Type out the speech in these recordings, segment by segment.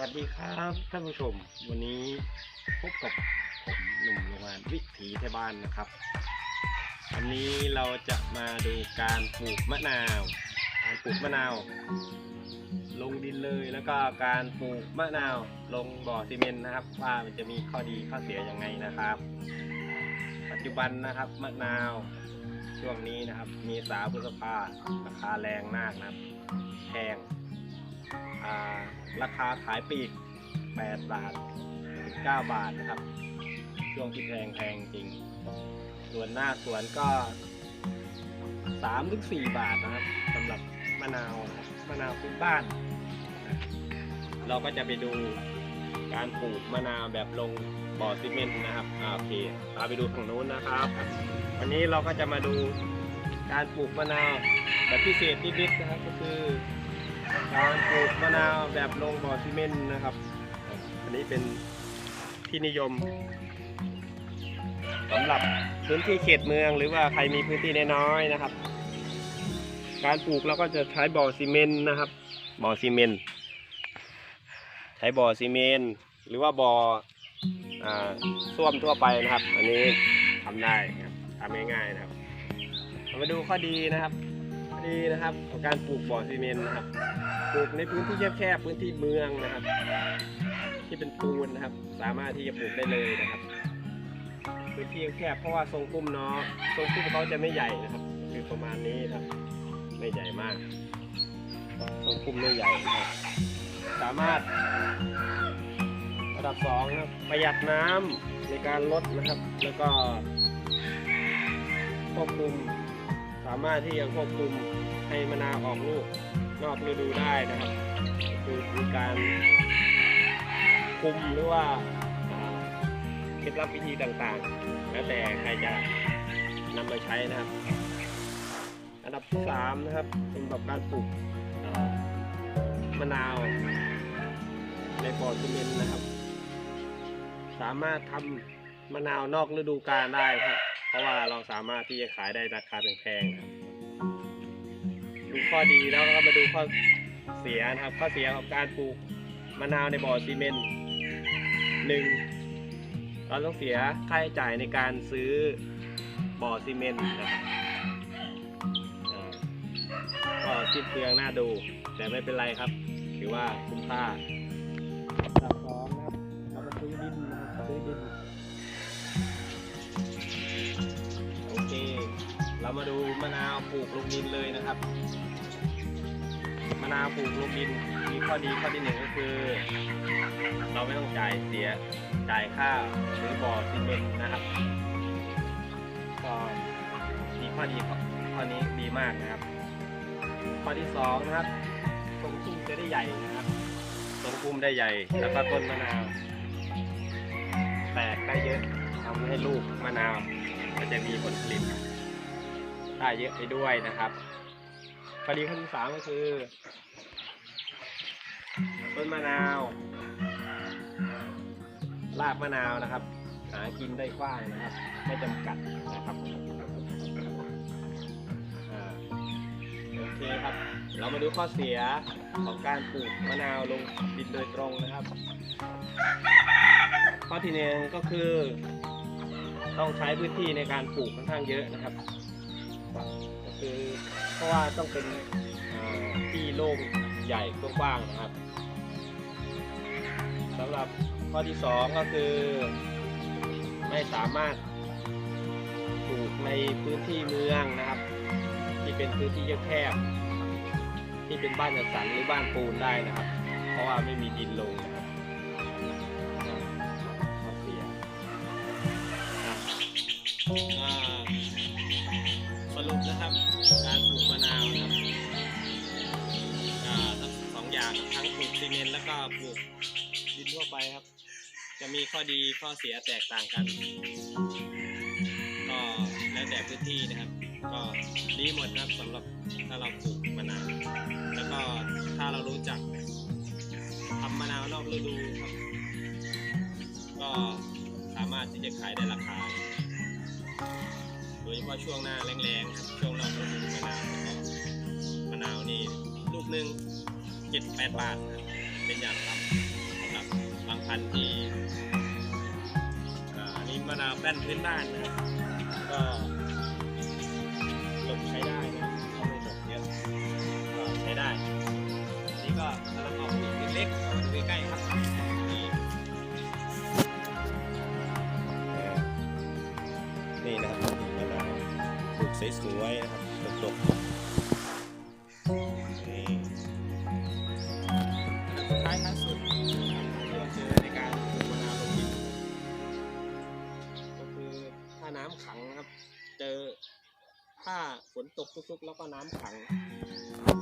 วัสดีครับท่านผู้ชม วันนี้พบกับผมหนุ่มโรงงานวิถีไทยบ้านนะครับวันนี้เราจะมาดูการปลูกมะนาว การปลูกมะนาว ลงดินเลยแล้วก็การปลูกมะนาวลงบ่อซีเมนต์นะครับ ว่ามันจะมีข้อดีข้อเสียยังไงนะครับ ปัจจุบันนะครับมะนาวช่วงนี้นะครับ มีสาวพฤษภาราคาแรงมากนะครับแพง ราคาขายปีก 8 บาท 9 บาทนะครับ ช่วงที่แพงแพงจริง ส่วนหน้าสวนก็3ถึง4บาทนะครับสำหรับมะนาวนะมะนาวพื้นบ้าน เราก็จะไปดูการปลูกมะนาวแบบลงบ่อซีเมนต์นะครับโอเคพาไปดูฝั่งนู้นนะครับ วันนี้เราก็จะมาดูการปลูกมะนาวแบบพิเศษนิดๆนะครับก็คือ การปลูกมะนาวแบบลงบ่อซีเมนต์นะครับ อันนี้เป็นที่นิยมสำหรับพื้นที่เขตเมืองหรือว่าใครมีพื้นที่น้อยๆนะครับ การปลูกเราก็จะใช้บ่อซีเมนต์นะครับ บ่อซีเมนต์ใช้บ่อซีเมนต์หรือว่าบ่ออส้วมทั่วไปนะครับ อันนี้ทำได้ครับทำง่ายๆนะครับ มาดูข้อดีนะครับ ข้อดีนะครับของการปลูกบ่อซีเมนต์นะครับ ปลูกในพื้นที่แคบๆพื้นที่เมืองนะครับ ที่เป็นปูนนะครับ สามารถที่จะปลูกได้เลยนะครับพื้นที่แคบเพราะว่าทรงพุ่มเนาะทรงพุ่มเขาจะไม่ใหญ่นะครับคือประมาณนี้ครับ ไม่ใหญ่มาก ทรงพุ่มไม่ใหญ่นะครับสามารถระดับสองนะครับประหยัดน้ำในการลดนะครับ แล้วก็ควบคุม สามารถที่จะควบคุมให้มะนาวออกลูก นอกฤดูได้นะครับคือมีการคุมหรือว่าเคล็ดลับวิธีต่างๆ แล้วแต่ใครจะนำมาใช้นะครับ อันดับที่สามนะครับสำหรับการปลูกมะนาวในบ่อซีเมนต์นะครับ สามารถทำมะนาวนอกฤดูกาลได้ครับ เพราะว่าเราสามารถที่จะขายได้ราคาแพงๆครับ ดูข้อดีแล้วก็มาดูข้อเสียนะครับ ข้อเสียของการปลูกมะนาวในบ่อซีเมนต์หนึ่งเราต้องเสียค่าใช้จ่ายในการซื้อบ่อซีเมนต์นะครับก็สิ้นเปลืองน่าดู แต่ไม่เป็นไรครับ ถือว่าคุ้มค่าอัดับสองนะครับเรามาซื้อดินนะครับซื้อดินโอเค เรามาดูมะนาวปลูกลงดินเลยนะครับ มะนาวปลูกลงดินมีข้อดีข้อที่หนึ่งก็คือ เราไม่ต้องจ่ายเสียจ่ายค่าหรือบ่อซีเมนต์นะครับก็มีข้อดีข้อนี้ดีมากนะครับ ข้อที่สองนะครับทรงพุ่มจะได้ใหญ่นะครับทรงพุ่มได้ใหญ่ แล้วก็ต้นมะนาวแตกได้เยอะทำให้ลูกมะนาวก็จะมีผลผลิตได้เยอะไปด้วยนะครับ ข้อดีข้อที่สามก็คือ ต้นมะนาวรากมะนาวนะครับ หากินได้กว้างนะครับ ไม่จำกัดนะครับอโอเคครับ เรามาดูข้อเสียของการปลูกมะนาวลงดินโดยตรงนะครับ ข้อที่หนึ่งก็คือ ต้องใช้พื้นที่ในการปลูกค่อนข้างเยอะนะครับ คือเพราะว่าต้องเป็นที่โล่งใหญ่กว้างๆนะครับสำหรับข้อที่สองก็คือ ไม่สามารถปลูกในพื้นที่เมืองนะครับ ที่เป็นพื้นที่แคบๆที่เป็นบ้านจัดสรรหรือบ้านปูนได้นะครับ เพราะว่าไม่มีดินลงนะครับข้อเสีย ปลูกซีเมนต์แล้วก็ปลูกดินทั่วไปครับ จะมีข้อดีข้อเสียแตกต่างกัน ก็แล้วแต่พื้นที่นะครับ ก็ดีหมดนะครับสำหรับถ้าเราปลูกมะนาวแล้วก็ถ้าเรารู้จักทำมะนาวนอกฤดูครับ ก็สามารถที่จะขายได้ราคาโดยเฉพาะช่วงหน้าแรงๆครับช่วงนอกฤดูมะนาวมะนาวนี่ลูกหนึ่ง เจ็ดแปดบาทเป็นอย่างต่ำพันธุ์ที่อ่านนี้มะนาวแป้นพื้นบ้านนะครับก็ดกใช้ได้นะก็ไม่ดกเยอะก็ใช้ได้อันนี้ก็กำลังออกลูกเล็กๆมาดูใกล้ๆครับนี่นี่นะครับมะนาวลูกสวยๆนะครับดกๆ น้ำขังนะครับ เจอถ้าฝนตกชุกๆ แล้วก็น้ำขัง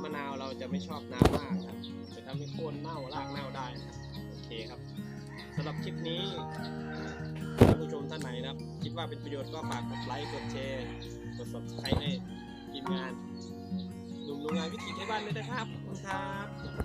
มะนาวเราจะไม่ชอบน้ำมากครับจะทำให้โค่นเน่ารากเน่าได้ครับโอเคครับสำหรับคลิปนี้ท่านผู้ชมท่านไหนนะครับ คิดว่าเป็นประโยชน์ก็ฝากกดไลค์กดแชร์กด subscribe ให้ทีมงานหนุ่มโรงงานวิถีไทยบ้านด้วยนะครับขอบคุณครับ